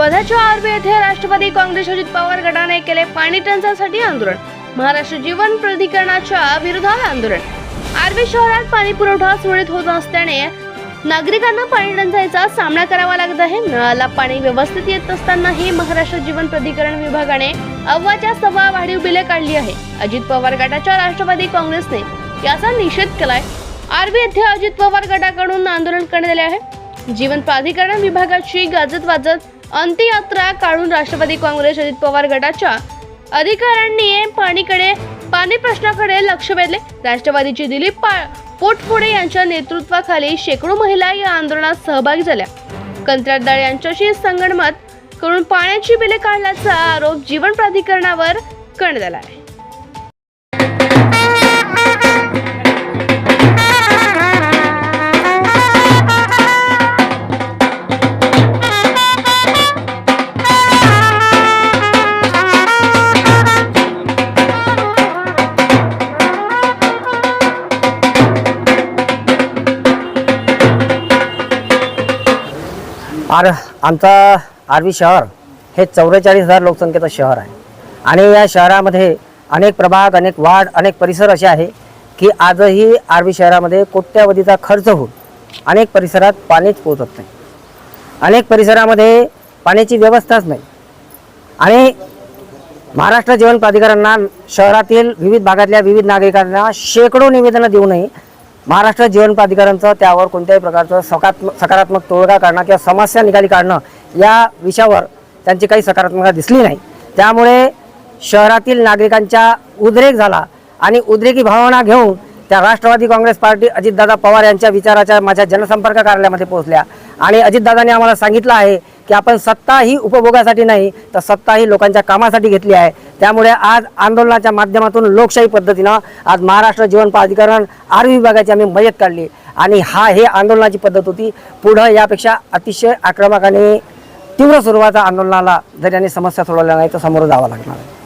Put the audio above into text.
वर्ध्याच्या आरबी येथे राष्ट्रवादी काँग्रेस अजित पवार गटाने केले पाणी टंचाईसाठी आंदोलन. महाराष्ट्र जीवन प्राधिकरणाच्या विरोधात आंदोलन. आरबी शहरात पाणी पुरवठा सुरळीत होत नसल्याने नागरिकांना पाणी टंचाईचा सामना करावा लागत आहे. नळाला पाणी व्यवस्थित येत नसतानाही महाराष्ट्र जीवन प्राधिकरण विभागाने अव्वाच्या सव्वा वाढीव बिले काढली आहे. अजित पवार गटाच्या राष्ट्रवादी काँग्रेसने याचा निषेध केलाय. आरबी येथे अजित पवार गटाकडून आंदोलन करण्यात आले आहे. जीवन प्राधिकरण विभागाची गाजत वाजत अंत्ययात्रा काढून राष्ट्रवादी काँग्रेस अजित पवार गटाच्या अधिकाऱ्यांनी पाणीकडे पाणी प्रश्नाकडे लक्ष वेधले. राष्ट्रवादीची दिलीप पा- पोटफोडे यांच्या नेतृत्वाखाली शेकडो महिला या आंदोलनात सहभागी झाल्या. कंत्राटदार यांच्याशी संगणमत करून पाण्याची बिले काढल्याचा आरोप जीवन प्राधिकरणावर करण्यात आला आहे. आर आमचा आर्वी शहर हे चौवेचाळीस हजार लोकसंख्येचं शहर आहे. आणि या शहरामध्ये अनेक प्रभाग अनेक वार्ड अनेक परिसर असे आहे की आजही आर्वी शहरामध्ये कोट्यावधीचा खर्च होऊन अनेक परिसरात पाणीच पोहोचत नाही. अनेक परिसरामध्ये पाण्याची व्यवस्थाच नाही. आणि महाराष्ट्र जीवन प्राधिकरणांना शहरातील विविध भागातल्या विविध नागरिकांना शेकडो निवेदनं देऊनही महाराष्ट्र जीवन प्राधिकरणचं त्यावर कोणत्याही प्रकारचं सकारात्मक सकारात्मक तोडगा काढणं किंवा समस्या निकाली काढणं या विषयावर त्यांची काही सकारात्मकता दिसली नाही. त्यामुळे शहरातील नागरिकांच्या उद्रेक झाला आणि उद्रेकी भावना घेऊन त्या राष्ट्रवादी काँग्रेस पार्टी अजितदादा पवार यांच्या विचाराच्या माझ्या जनसंपर्क कार्यालयामध्ये पोहोचल्या. आणि अजितदादाने आम्हाला सांगितलं आहे की आपण सत्ता ही उपभोगासाठी नाही तर सत्ता ही लोकांच्या कामासाठी घेतली आहे. त्यामुळे आज आंदोलनाच्या माध्यमातून लोकशाही पद्धतीनं आज महाराष्ट्र जीवन प्राधिकरण आरोग्य विभागाची आम्ही मयत काढली. आणि हा हे आंदोलनाची पद्धत होती. पुढं यापेक्षा अतिशय आक्रमक आणि तीव्र स्वरूपाच्या आंदोलनाला जर यांनी समस्या सोडवल्या नाही तर समोर जावं लागणार आहे.